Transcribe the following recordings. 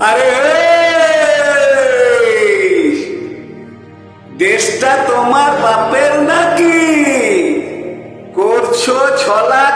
আরে দেশটা তোমার বাপের নাকি? করছ ছলা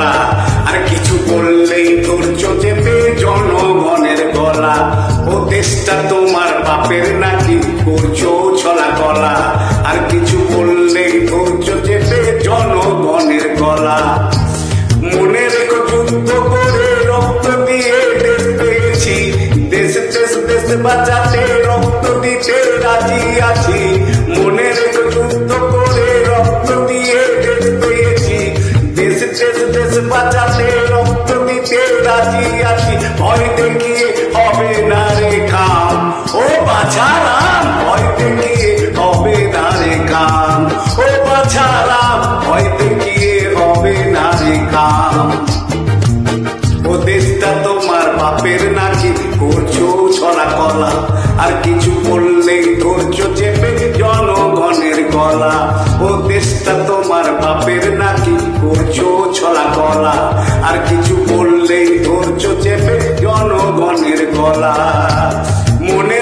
ছলা আর কিছু ধৈর্য চেপে জনগণের গলা। ও দেশটা তোমার বাপের নাকি করছ ছলা কলা। আর কিছু ধৈর্য চেপে জনগণের গলা। মনে যুদ্ধ করে রক্ত দিয়ে দেশ পেয়েছি। দেশ দেশ দেশ বাঁচাতে রক্ত দিতে রাজি আছি। বাঁচাতে রক্ত দিতে রাজি আছি। ভয় দেখিয়ে হবে না রে ও বাছারাম, ভয় দেখিয়ে হবে না রে ও বাছারাম, ভয় দেখিয়ে হবে না রে ও দেশটা তোমার বাপের নাকি করছ ছড়া কলা। আর কিছু বললেই ধৈর্য চেপে জনগণের গলা। ও দেশটা তোমার বাপের করছ ছলা কলা আর কিছু বললেই ধৈর্য চেপে জনগণের গলা। মনে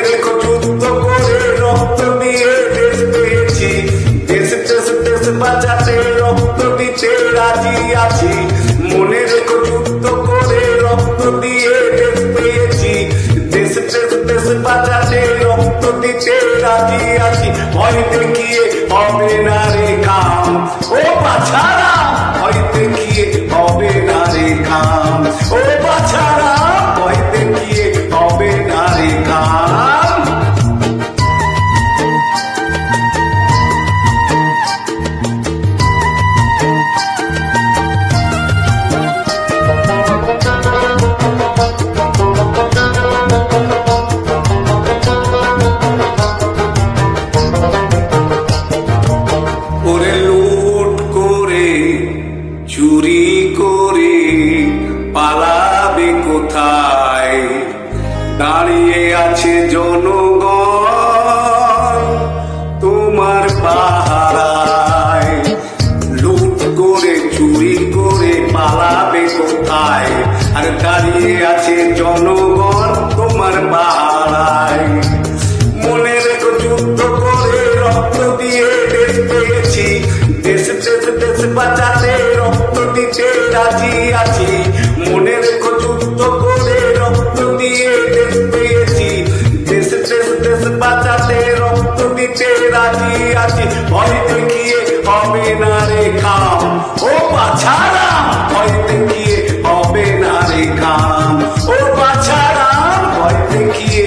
যুদ্ধ করে রক্ত দিয়ে দেশ পেয়েছি, দেশ দেশ দেশ বাঁচাতে রক্ত দিতে রাজি আছি। মনে রেখো যুদ্ধ করে রক্ত দিয়ে দেশ পেয়েছি, দেশ দেশ দেশ বাঁচাতে রক্ত দিতে রাজি আছি। ভয় দেখিয়ে হবে না দাঁড়িয়ে আছে জনগণ তোমার পাহারায়। লুট করে, চুরি করে পালাবে কোথায়? আর দাঁড়িয়ে আছে জনগণ তোমার পাহারায়। মনে রেখো যুদ্ধ করে রক্ত দিয়ে দেশ পেয়েছি। দেশ দেশ দেশ বাঁচাতে রক্ত দিতে রাজি আছি। রাজি আছি, ভয় দেখিয়ে হবে না রে কাম ও বাছারা ভয় দেখিয়ে হবে না রে কাম ও বাছারা ভয় দেখিয়ে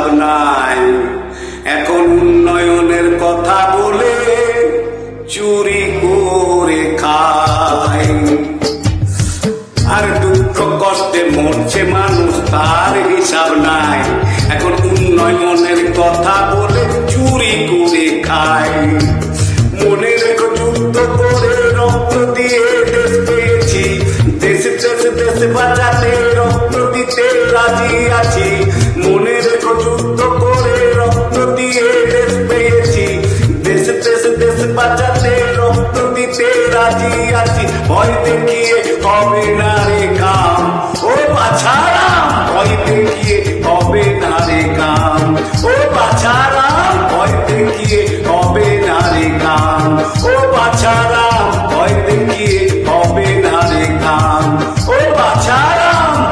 হিসাব নাই। এখন উন্নয়নের কথা বলে চুরি করে আর দুঃখ কষ্টে মরছে মানুষ, তার হিসাব নাই। এখন উন্নয়নের কথা বলে চুরি করে খায় মনে রেখো যুদ্ধ করে রক্ত দিয়ে রাজি আছি ভয় দেখিয়ে না রে কাম ও ভয় দেখিয়ে কাম ও বাছারাম, ভয় দেখিয়ে কবে না রে কাম ও বাছারাম, ভয় দেখিয়ে কবে না কাম ও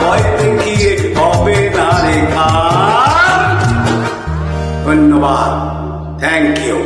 ভয় দেখিয়ে কাম ধন্যবাদ। Thank you